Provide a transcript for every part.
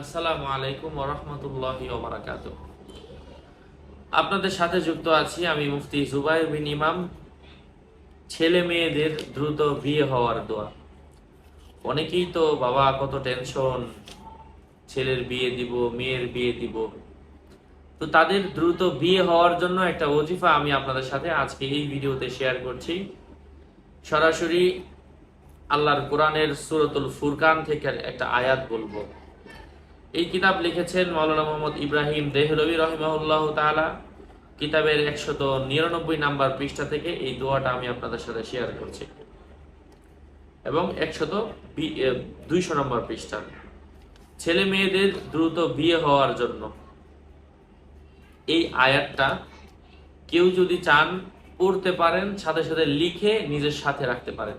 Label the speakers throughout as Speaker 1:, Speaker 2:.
Speaker 1: আসসালামু আলাইকুম ওরহমতুল্লাহি ওবরাকাত আপনাদের সাথে যুক্ত আছি আমি মুফতি জুবাইর বিন ইমাম। ছেলে মেয়েদের দ্রুত বিয়ে হওয়ার দোয়া। অনেকেই তো বাবা কত টেনশন, ছেলের বিয়ে দিব, মেয়ের বিয়ে দিব। তো তাদের দ্রুত বিয়ে হওয়ার জন্য একটা ওজিফা আমি আপনাদের সাথে আজকে এই ভিডিওতে শেয়ার করছি। সরাসরি আল্লাহর কোরআনের সুরতুল ফুরকান থেকে একটা আয়াত বলব। এই কিতাব লিখেছেন মাওলানা মোহাম্মদ ইব্রাহিম দেহলবি রহিমাহুল্লাহ তাআলা। কিতাবের একশত নিরানব্বই নাম্বার পৃষ্ঠা থেকে এই দোয়াটা আমি আপনাদের সাথে শেয়ার করছি। এবং একশত দুইশো নম্বর পৃষ্ঠা। ছেলে মেয়েদের দ্রুত বিয়ে হওয়ার জন্য। এই আয়াতটা কেউ যদি চান পড়তে পারেন, সাথে সাথে লিখে নিজের সাথে রাখতে পারেন।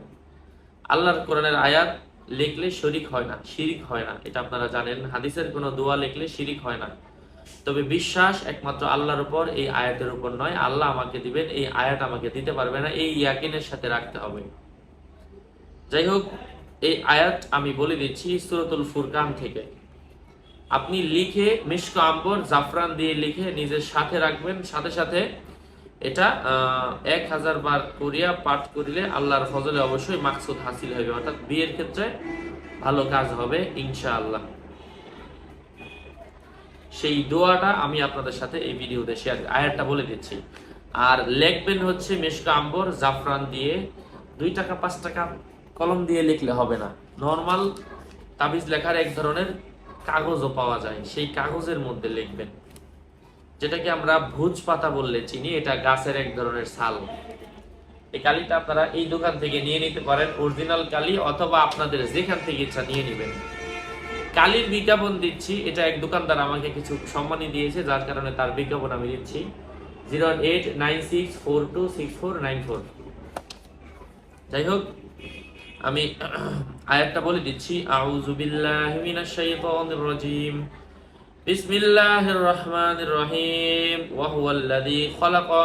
Speaker 1: আল্লাহর কোরআনের আয়াত লিখলে শরিক হয় না, শিরিক হয় না, এটা আপনারা জানেন। হাদিসের কোনো দোয়া লিখলে শিরিক হয় না। তবে বিশ্বাস একমাত্র আল্লাহর উপর, এই আয়াতের উপর নয়। আল্লাহ আমাকে দিবেন, এই আয়াত আমাকে দিতে পারবে না, এই ইয়াকিনের সাথে রাখতে হবে। যাই হোক, এই আয়াত আমি বলে দিচ্ছি সুরতুল ফুরকান থেকে। আপনি লিখে মিশক আম্বর, জাফরান দিয়ে লিখে নিজের সাথে রাখবেন, সাথে সাথে এটা এক হাজার বার করিয়া পাঠ করিলে আল্লাহর ফজলে অবশ্যই মাকসুদ হাসিল হবে অর্থাৎ বিয়ের ক্ষেত্রে ভালো কাজ হবে ইনশাআল্লাহ। সেই দোয়াটা আমি আপনাদের সাথে এই ভিডিওতে শেয়ার আয়াতটা বলে দিচ্ছি। আর লিখবেন হচ্ছে মেশকা আম্বর, জাফরান দিয়ে দুই টাকা, পাঁচ টাকা কলম দিয়ে লিখলে হবে না। নর্মাল তাবিজ লেখার এক ধরনের কাগজও পাওয়া যায়। সেই কাগজের মধ্যে লিখবেন যেটাকে আমরা ভুজ পাতা বললে চিনি, এটা গাছের এক ধরনের ছাল। এই কালিটা আপনারা এই দোকান থেকে নিয়ে নিতে পারেন, অরিজিনাল কালি অথবা আপনাদের যেখান থেকে ইচ্ছা নিয়ে নেবেন। কালির বিজ্ঞাপন দিচ্ছি, এটা এক দোকানদার আমাকে কিছু সম্মানই দিয়েছে, যার কারণে তার বিজ্ঞাপন আমি দিচ্ছি। Zero eight nine six four two six four nine four. যাই হোক, আমি আয়াতটা বলে দিচ্ছি। আউযু বিল্লাহি মিনাশ বিসমিল্লাহির রহমানির রহিম ওয়া হুয়াল্লাযী খালাকা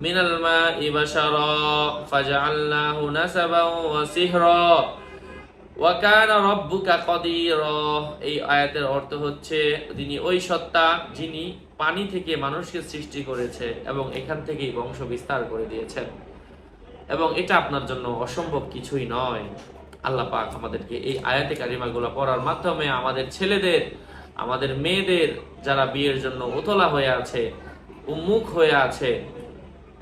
Speaker 1: মিনাল মাই বাশারা ফাজআলনাহু নাসাবান ওয়া সিহরা। ওয়া কানা রাব্বুকা এই আয়াতের অর্থ হচ্ছে তিনি ওই সত্তা যিনি পানি থেকে মানুষকে সৃষ্টি করেছে এবং এখান থেকেই বংশ বিস্তার করে দিয়েছেন। এবং এটা আপনার জন্য অসম্ভব কিছুই নয়। আল্লাহ পাক আমাদেরকে এই আয়াতে কারিমাগুলো পড়ার মাধ্যমে আমাদের ছেলেদের আমাদের মেয়েদের যারা বিয়ের জন্য উতলা হয়ে আছে, উন্মুখ হয়ে আছে,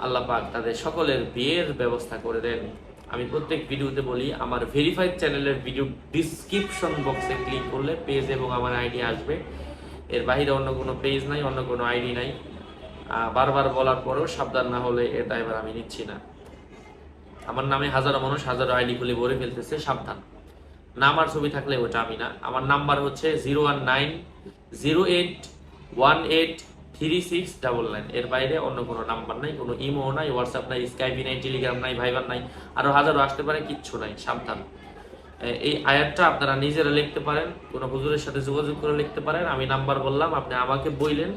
Speaker 1: আল্লাহ পাক তাদের সকলের বিয়ের ব্যবস্থা করে দেন। আমি প্রত্যেক ভিডিওতে বলি, আমার ভেরিফাইড চ্যানেলের ভিডিও ডিসক্রিপশন বক্সে ক্লিক করলে পেজ এবং আমার আইডি আসবে। এর বাইরে অন্য কোনো পেজ নাই, অন্য কোনো আইডি নাই। বারবার বলার পরেও সাবধান না হলে এটা এবার আমি নিচ্ছি না। আমার নামে হাজারো মানুষ হাজারো আইডি খুলে ভরে ফেলতেছে, সাবধান। নাম আর ছবি থাকলে ওটা আমি না। আমার নাম্বার হচ্ছে zero one nine, zero eight, one eight, three six, double nine. এর বাইরে অন্য কোনো নাম্বার নাই, কোনো ইমো নাই, হোয়াটসঅ্যাপ নাই, স্কাইপি নাই, টেলিগ্রাম নাই, ভাইবার নাই, আরও হাজারো আসতে পারে, কিচ্ছু নাই, সাবধান। এই আয়াতটা আপনারা নিজেরা লিখতে পারেন, কোনো হুজুরের সাথে যোগাযোগ করে লিখতে পারেন। আমি নাম্বার বললাম, আপনি আমাকে বইলেন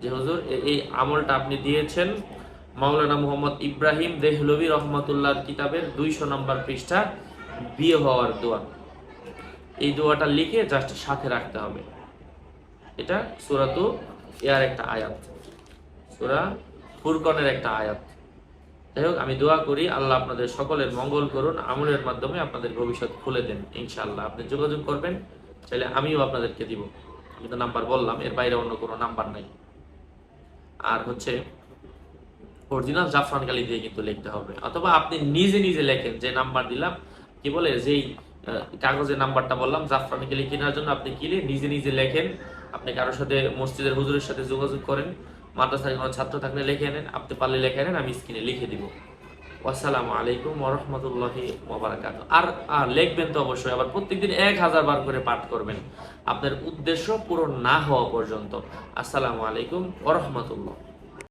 Speaker 1: যে, হুজুর এই আমলটা আপনি দিয়েছেন মাওলানা মোহাম্মদ ইব্রাহিম দেহলবি রহমতুল্লাহ কিতাবের দুইশো নম্বর পৃষ্ঠা, বিয়ে হওয়ার দোয়া। এই দোয়াটা লিখে জাস্ট সাথে রাখতে হবে। এটা সুরাতু এর একটা আয়াত। সুরা ফুরকনের একটা আয়াত। যাই হোক, আমি দোয়া করি, আল্লাহ আপনাদের সকলের মঙ্গল করুন, আমলের মাধ্যমে আপনাদের ভবিষ্যৎ খুলে দেন, ইনশাআল্লাহ। আপনি যোগাযোগ করবেন, চাইলে আমিও আপনাদেরকে দিব। আমি তো নাম্বার বললাম, এর বাইরে অন্য কোনো নাম্বার নাই। আর হচ্ছে, অরিজিনাল জাফরান কালি দিয়ে কিন্তু লিখতে হবে। অথবা আপনি নিজে নিজে লেখেন, যে নাম্বার দিলাম, কি বলে, যেই কাগজের নাম্বারটা বললাম। জাফরান কালি কেনার জন্য আপনি কিনে নিজে নিজে লেখেন। আপনি কারোর সাথে মসজিদের হুজুরের সাথে যোগাযোগ করেন। মাদ্রাসায় কোনো ছাত্র থাকলে লিখে নেন। আপনি পারলে লিখে নেন, আমি স্ক্রিনে লিখে দিব। আসসালামু আলাইকুম ওরহমতুল্লাহি ওবরাকাত আর লিখবেন তো অবশ্যই, আবার প্রত্যেকদিন এক হাজার বার করে পাঠ করবেন। আপনার উদ্দেশ্য পূরণ না হওয়া পর্যন্ত। আসসালামু আলাইকুম ওরহমতুল্লাহ